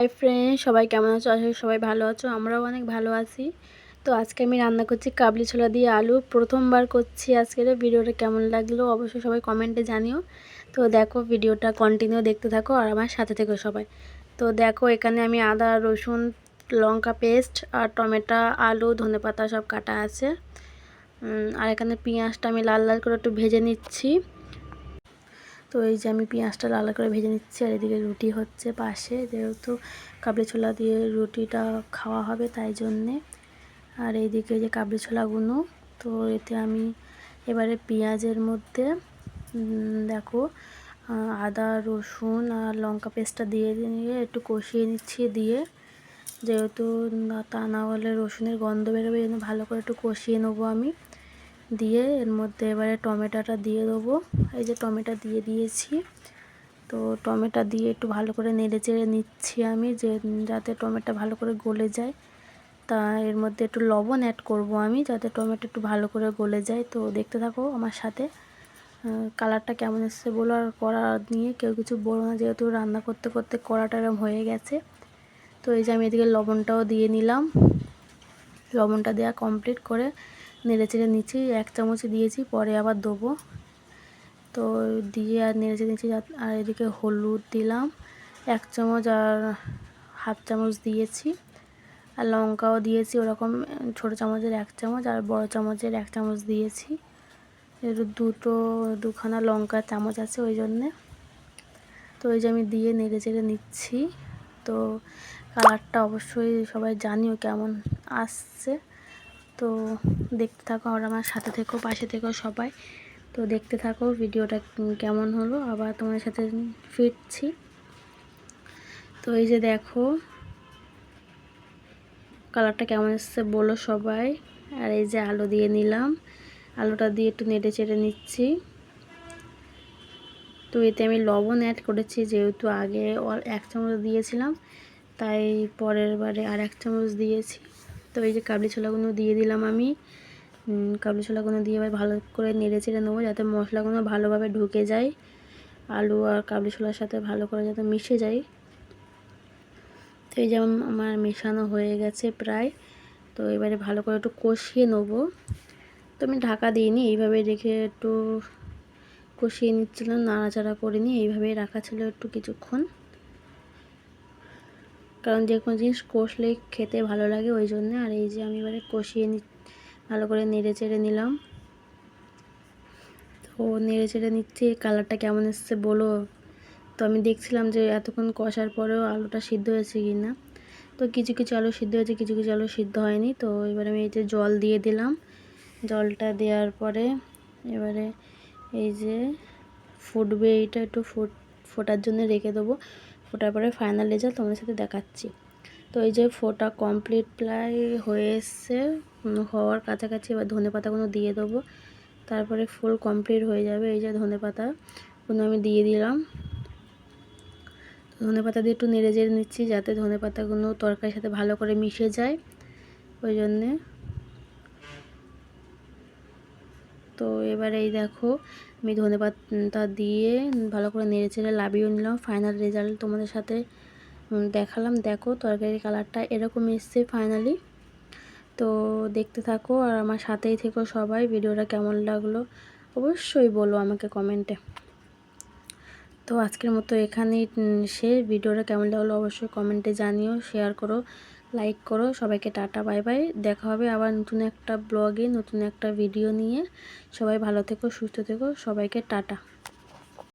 Hi friend সবাই কেমন আছো? আসলে সবাই ভালো আছো, আমরাও অনেক ভালো আছি। তো আজকে আমি রান্না করছি কাবলি ছোলা দিয়ে আলু। প্রথমবার করছি আজকের ভিডিওটা, কেমন লাগল অবশ্যই সবাই কমেন্টে জানিও। তো দেখো ভিডিওটা কন্টিনিউ দেখতে থাকো আর আমার সাথে থেকো সবাই। তো দেখো এখানে আমি আদা, রসুন, লঙ্কা পেস্ট আর টমেটো, আলু ধনেপাতা সব কাটা আছে। আর এখানে পেঁয়াজটা আমি লাল লাল করে একটু ভেজে নিচ্ছি। তো এই যে আমি পেঁয়াজটা লাল করে ভেজে নিচ্ছি আর এদিকে রুটি হচ্ছে পাশে। যেহেতু কাবলি ছোলা দিয়ে রুটিটা খাওয়া হবে তাই জন্যে। আর এইদিকে যে কাবলি ছোলাগুলো তো এতে আমি এবারে পেঁয়াজের মধ্যে দেখো আদা, রসুন আর লঙ্কা পেস্টটা দিয়ে দিয়ে একটু কষিয়ে নিচ্ছি দিয়ে। যেহেতু তা না হলে রসুনের গন্ধ বেরোবে ভালো করে একটু কষিয়ে নেব আমি। দিয়ে এর মধ্যে এবারে টমেটোটা দিয়ে দেবো। এই যে টমেটো দিয়ে দিয়েছি। তো টমেটো দিয়ে একটু ভালো করে নেড়ে চেড়ে নিচ্ছি আমি যে, যাতে টমেটো ভালো করে গলে যায়। তা এর মধ্যে একটু লবণ অ্যাড করব আমি যাতে টমেটো একটু ভালো করে গলে যায়। তো দেখতে থাকো আমার সাথে। কালারটা কেমন এসছে বলো আর কড়া নিয়ে কেউ কিছু বলো না, যেহেতু রান্না করতে করতে কড়াটা এরম হয়ে গেছে। তো এই যে আমি এদিকে লবণটাও দিয়ে নিলাম। লবণটা দেওয়া কমপ্লিট করে নেড়ে চেড়ে নিচ্ছি, এক চামচ দিয়েছি, পরে আবার দেবো। তো দিয়ে আর নেড়ে চেড়ে নিচ্ছি আর এদিকে হলুদ দিলাম, এক চামচ আর হাফ চামচ দিয়েছি। আর লঙ্কাও দিয়েছি, ওরকম ছোটো চামচের এক চামচ আর বড় চামচের এক চামচ দিয়েছি। দুটো, দুখানা লঙ্কার চামচ আছে ওই জন্যে। তো ওই যে আমি দিয়ে নেড়ে চেড়ে নিচ্ছি। তো কালারটা অবশ্যই সবাই জানিও কেমন আসছে। তো দেখতে থাকো আর আমার সাথে থেকো, পাশে থেকো সবাই। তো দেখতে থাকো ভিডিওটা কেমন হলো, আবার তোমার সাথে ফিরছি। তো এই যে দেখো, কালারটা কেমন এসছে বলো সবাই। আর এই যে আলু দিয়ে নিলাম, আলুটা দিয়ে একটু নেড়ে চেড়ে নিচ্ছি। তো এতে আমি লবণ অ্যাড করেছি, যেহেতু আগে এক চামচ দিয়েছিলাম। তাই পরের বারে আর এক চামচ দিয়েছি। তো এই যে কাবলি ছোলাগুলো দিয়ে দিলাম আমি। কাবলি ছোলাগুলো দিয়ে এবার ভালো করে নেড়ে চেড়ে নেব যাতে মশলাগুলো ভালোভাবে ঢুকে যায়। আলু আর কাবলি ছোলার সাথে ভালো করে যাতে মিশে যায়। তো এই যেমন আমার মেশানো হয়ে গেছে প্রায়। তো এবারে ভালো করে একটু কষিয়ে নেব। তো আমি ঢাকা দিইনি, এইভাবে রেখে একটু কষিয়ে নিচ্ছিলাম, নাড়াচাড়া করিনি, এইভাবেই রাখা ছিল একটু কিছুক্ষণ। কারণ যে কোনো জিনিস কষলেই খেতে ভালো লাগে ওই জন্য। আর এই যে আমি এবারে কষিয়ে নি, ভালো করে নেড়ে চেড়ে নিলাম। তো নেড়ে চেড়ে নিচ্ছি, কালারটা কেমন এসছে বলো? তো আমি দেখছিলাম যে এতক্ষণ কষার পরেও আলুটা সিদ্ধ হয়েছে কি না তো কিছু কিছু আলু সিদ্ধ হয়েছে, কিছু কিছু আলু সিদ্ধ হয়নি। তো এবারে আমি এই যে জল দিয়ে দিলাম। জলটা দেওয়ার পরে এবারে এই যে ফুটবে এইটা একটু ফুট, ফোটার জন্য রেখে দেবো। ফোটার পরে ফাইনাল রেজাল্ট তোমাদের সাথে দেখাচ্ছি। তো এই যে ফোটা কমপ্লিট প্রায় হয়ে এসছে হওয়ার কাছাকাছি এবার ধনে পাতাগুলো দিয়ে দেবো। তারপরে ফুল কমপ্লিট হয়ে যাবে এই যে ধনে পাতাগুলো আমি দিয়ে দিলাম। ধনে পাতা দিয়ে একটু নেড়ে জেড়ে নিচ্ছি যাতে ধনে পাতাগুলো তরকারির সাথে ভালো করে মিশে যায়। ওই জন্যে। তো এবার এই দেখো আমি ধনে পাতা দিয়ে ভালো করে নেড়ে চেড়ে লাভিয়ে নিলাম। ফাইনাল রেজাল্ট তোমাদের সাথে দেখালাম। দেখো তরকারি কালারটা এরকম এসছে ফাইনালি তো দেখতে থাকো আর আমার সাথেই থেকো সবাই। ভিডিওটা কেমন লাগল অবশ্যই বলো আমাকে কমেন্টে তো আজকের মতো এখানেই সে ভিডিওটা কেমন লাগল অবশ্যই কমেন্টে জানিও শেয়ার করো। লাইক করো। সবাইকে টাটা, বাই বাই। দেখা হবে আবার নতুন একটা ব্লগে, নতুন একটা ভিডিও নিয়ে। সবাই ভালো থেকো, সুস্থ থেকো। সবাইকে টাটা।